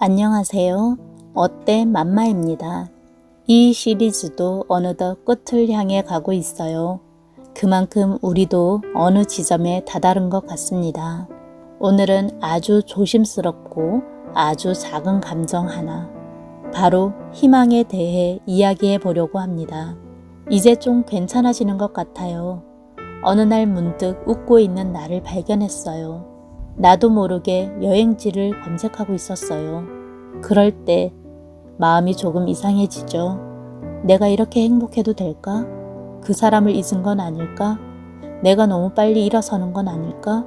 안녕하세요. 어때 맘마입니다. 이 시리즈도 어느덧 끝을 향해 가고 있어요. 그만큼 우리도 어느 지점에 다다른 것 같습니다. 오늘은 아주 조심스럽고 아주 작은 감정 하나, 바로 희망에 대해 이야기해 보려고 합니다. 이제 좀 괜찮아지는 것 같아요. 어느 날 문득 웃고 있는 나를 발견했어요. 나도 모르게 여행지를 검색하고 있었어요. 그럴 때 마음이 조금 이상해지죠. 내가 이렇게 행복해도 될까? 그 사람을 잊은 건 아닐까? 내가 너무 빨리 일어서는 건 아닐까?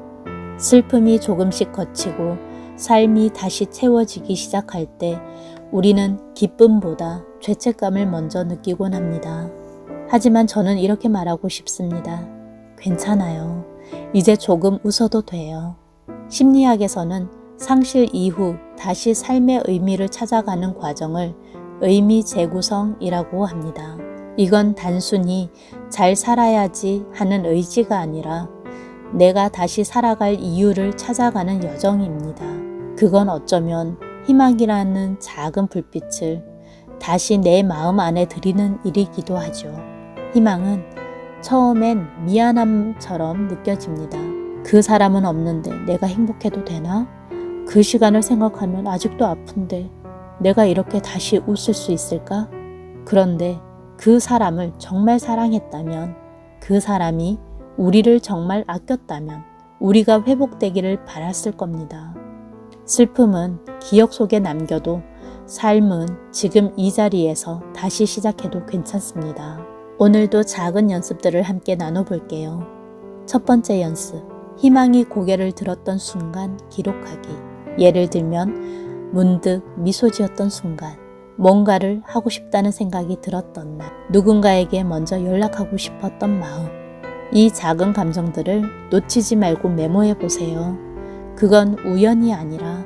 슬픔이 조금씩 거치고 삶이 다시 채워지기 시작할 때 우리는 기쁨보다 죄책감을 먼저 느끼곤 합니다. 하지만 저는 이렇게 말하고 싶습니다. 괜찮아요. 이제 조금 웃어도 돼요. 심리학에서는 상실 이후 다시 삶의 의미를 찾아가는 과정을 의미 재구성이라고 합니다. 이건 단순히 잘 살아야지 하는 의지가 아니라 내가 다시 살아갈 이유를 찾아가는 여정입니다. 그건 어쩌면 희망이라는 작은 불빛을 다시 내 마음 안에 들이는 일이기도 하죠. 희망은 처음엔 미안함처럼 느껴집니다. 그 사람은 없는데 내가 행복해도 되나? 그 시간을 생각하면 아직도 아픈데 내가 이렇게 다시 웃을 수 있을까? 그런데 그 사람을 정말 사랑했다면 그 사람이 우리를 정말 아꼈다면 우리가 회복되기를 바랐을 겁니다. 슬픔은 기억 속에 남겨도 삶은 지금 이 자리에서 다시 시작해도 괜찮습니다. 오늘도 작은 연습들을 함께 나눠볼게요. 첫 번째 연습. 희망이 고개를 들었던 순간 기록하기. 예를 들면 문득 미소 지었던 순간, 뭔가를 하고 싶다는 생각이 들었던 날, 누군가에게 먼저 연락하고 싶었던 마음. 이 작은 감정들을 놓치지 말고 메모해 보세요. 그건 우연이 아니라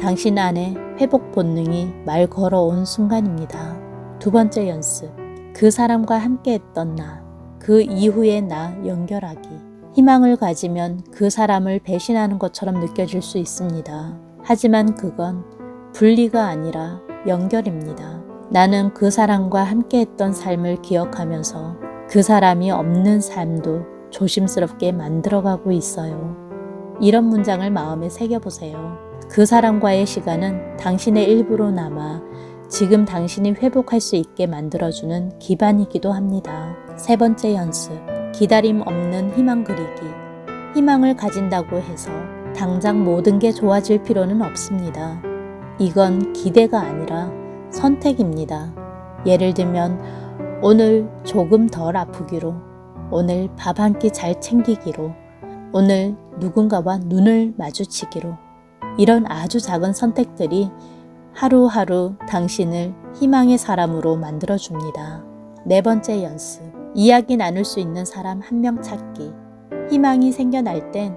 당신 안에 회복 본능이 말 걸어온 순간입니다. 두 번째 연습. 그 사람과 함께 했던 나, 그 이후의 나 연결하기. 희망을 가지면 그 사람을 배신하는 것처럼 느껴질 수 있습니다. 하지만 그건 분리가 아니라 연결입니다. 나는 그 사람과 함께 했던 삶을 기억하면서 그 사람이 없는 삶도 조심스럽게 만들어가고 있어요. 이런 문장을 마음에 새겨보세요. 그 사람과의 시간은 당신의 일부로 남아 지금 당신이 회복할 수 있게 만들어주는 기반이기도 합니다. 세 번째 연습. 기다림 없는 희망 그리기. 희망을 가진다고 해서 당장 모든 게 좋아질 필요는 없습니다. 이건 기대가 아니라 선택입니다. 예를 들면, 오늘 조금 덜 아프기로, 오늘 밥 한 끼 잘 챙기기로, 오늘 누군가와 눈을 마주치기로, 이런 아주 작은 선택들이 하루하루 당신을 희망의 사람으로 만들어줍니다. 네 번째 연습. 이야기 나눌 수 있는 사람 한 명 찾기. 희망이 생겨날 땐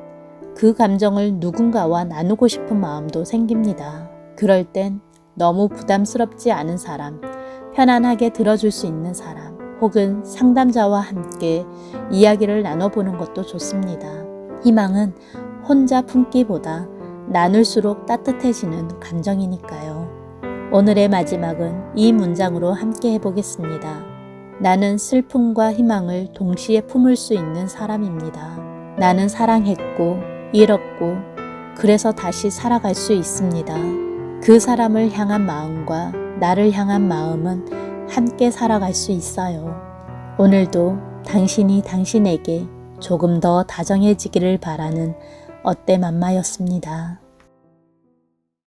그 감정을 누군가와 나누고 싶은 마음도 생깁니다. 그럴 땐 너무 부담스럽지 않은 사람, 편안하게 들어줄 수 있는 사람, 혹은 상담자와 함께 이야기를 나눠보는 것도 좋습니다. 희망은 혼자 품기보다 나눌수록 따뜻해지는 감정이니까요. 오늘의 마지막은 이 문장으로 함께 해보겠습니다. 나는 슬픔과 희망을 동시에 품을 수 있는 사람입니다. 나는 사랑했고, 잃었고, 그래서 다시 살아갈 수 있습니다. 그 사람을 향한 마음과 나를 향한 마음은 함께 살아갈 수 있어요. 오늘도 당신이 당신에게 조금 더 다정해지기를 바라는 어때 맘마였습니다.